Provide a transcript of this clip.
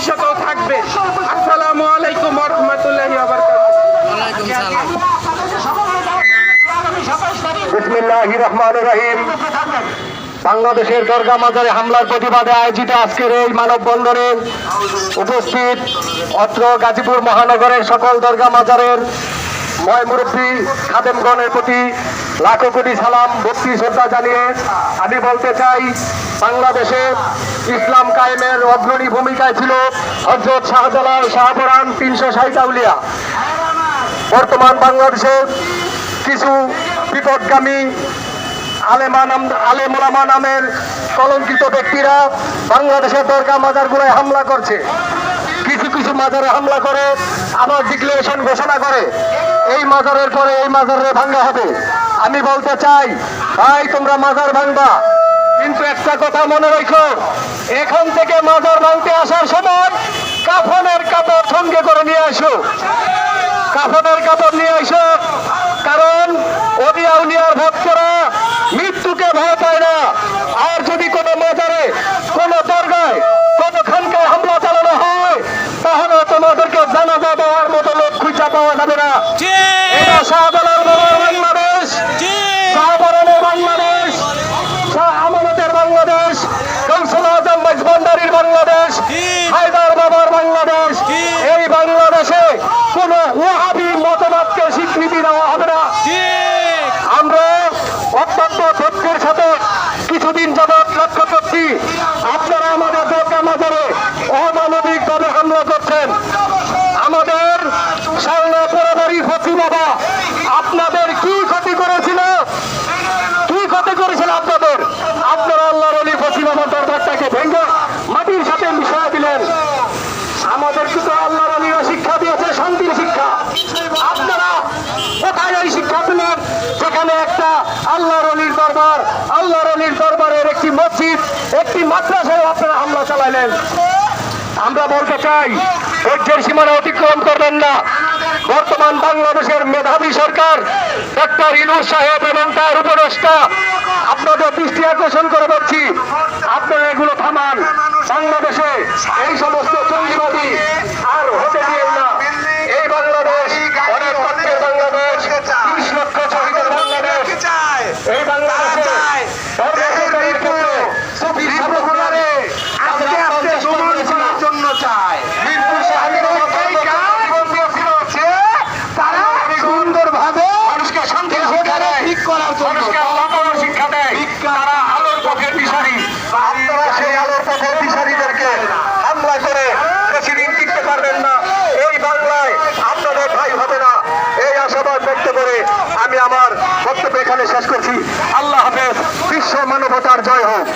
ভবিষ্যতেও থাকবে। আসসালামু আলাইকুম রহমতুল্লাহি বাংলাদেশের দরগা মাজারে হামলার প্রতিবাদে আয়োজিত আজকের এই মানববন্ধনে উপস্থিত অত্র গাজীপুর মহানগরের সকল দরগা মাজারের ময় মুরব্বী খাদেমগণের প্রতি লাখো কোটি সালাম, ভক্তি, শ্রদ্ধা জানিয়ে আমি বলতে চাই, বাংলাদেশে ইসলাম কায়েমের অগ্রণী ভূমিকায় ছিল হজরত শাহজালাল শাহপরান তিনশো সাইতাউলিয়া বর্তমান বাংলাদেশে কিছু বিপদগামী আলেমা নাম আলেমুলামা নামের কলঙ্কিত ব্যক্তিরা বাংলাদেশের দরগা মাজারগুলোয় হামলা করছে। কিছু কিছু মাজারে হামলা করে আবার ডিক্লারেশন ঘোষণা করে। এই মাজারের পরে এই মাজারে ভাঙ্গা হবে। আমি বলতে চাই, ভাই, তোমরা মাজার ভাঙবা। কিন্তু একটা কথা মনে রেখো, এখান থেকে মাজার ভাঙতে আসার সময় কাফনের কাপড় সঙ্গে করে নিয়ে আসো। কাফনের কাপড় নিয়ে আসো বাংলাদেশ। বাংলাদেশ। আমানতের বাংলাদেশ। কৌশল আজম মজবন্দারির বাংলাদেশ। হায়দার বাবার বাংলাদেশ। এই বাংলাদেশে কোন ওয়াহাবি মতবাদকে স্বীকৃতি দেওয়া হবে না। আমরা অত্যন্ত ধৈর্যের সাথে কিছুদিন যাবৎ লক্ষ্য করছি। আপনারা আমাদের দরগা মাজারে অমানবিক ভাবে হামলা করছেন। মিশিয়ে দিলেন আমাদের কিন্তু আল্লাহর অলিরা শিক্ষা দিয়েছে, শান্তির শিক্ষা। আপনারা কোথায় ওই শিক্ষা পেলেন? যেখানে একটা আল্লাহর অলির দরবার, আল্লাহর অলির দরবারের একটি মসজিদ, একটি মাদ্রাসায় আপনারা হামলা চালাইলেন আমরা বলতে চাই, ধৈর্যের সীমানা অতিক্রম করবেন না। বর্তমান বাংলাদেশের মেধাবী সরকার ডক্টর ইনুস সাহেব এবং তার উপদেষ্টা, আপনাদের দৃষ্টি আকর্ষণ করে বলছি, আপনারা এগুলো থামান। বাংলাদেশে এই সমস্ত জঙ্গিবাদী আর হতে দিয়েন না। এই বাংলাদেশ অনেক তথ্যের বাংলাদেশ তিরিশ লক্ষ শহীদের বাংলাদেশ। এই বাংলাদেশে সর্বসাধারণের ক্ষেত্রে সুফি সর্বগুণারে আস্তে আস্তে সমালোচনার জন্য চায় মিরপুর সাহেবের তারা সুন্দরভাবে মানুষকে শান্তি শিক্ষা দেয় ঠিক করার জন্য মানুষকে আল্লাহ করার শিক্ষা দেয় তারা আলোর পথের দিশারি আপনারা সেই আলোর পথের দিশারিদেরকে হামলা করে বেশি দিন টিকতে পারবেন না এই বাংলায় আপনাদের ভাই হবে না এই আশাবাদ ব্যক্ত করে আমি আমার বক্তব্য এখানে শেষ করছি। আল্লাহ হাফেজ বিশ্ব মানবতার জয় হোক।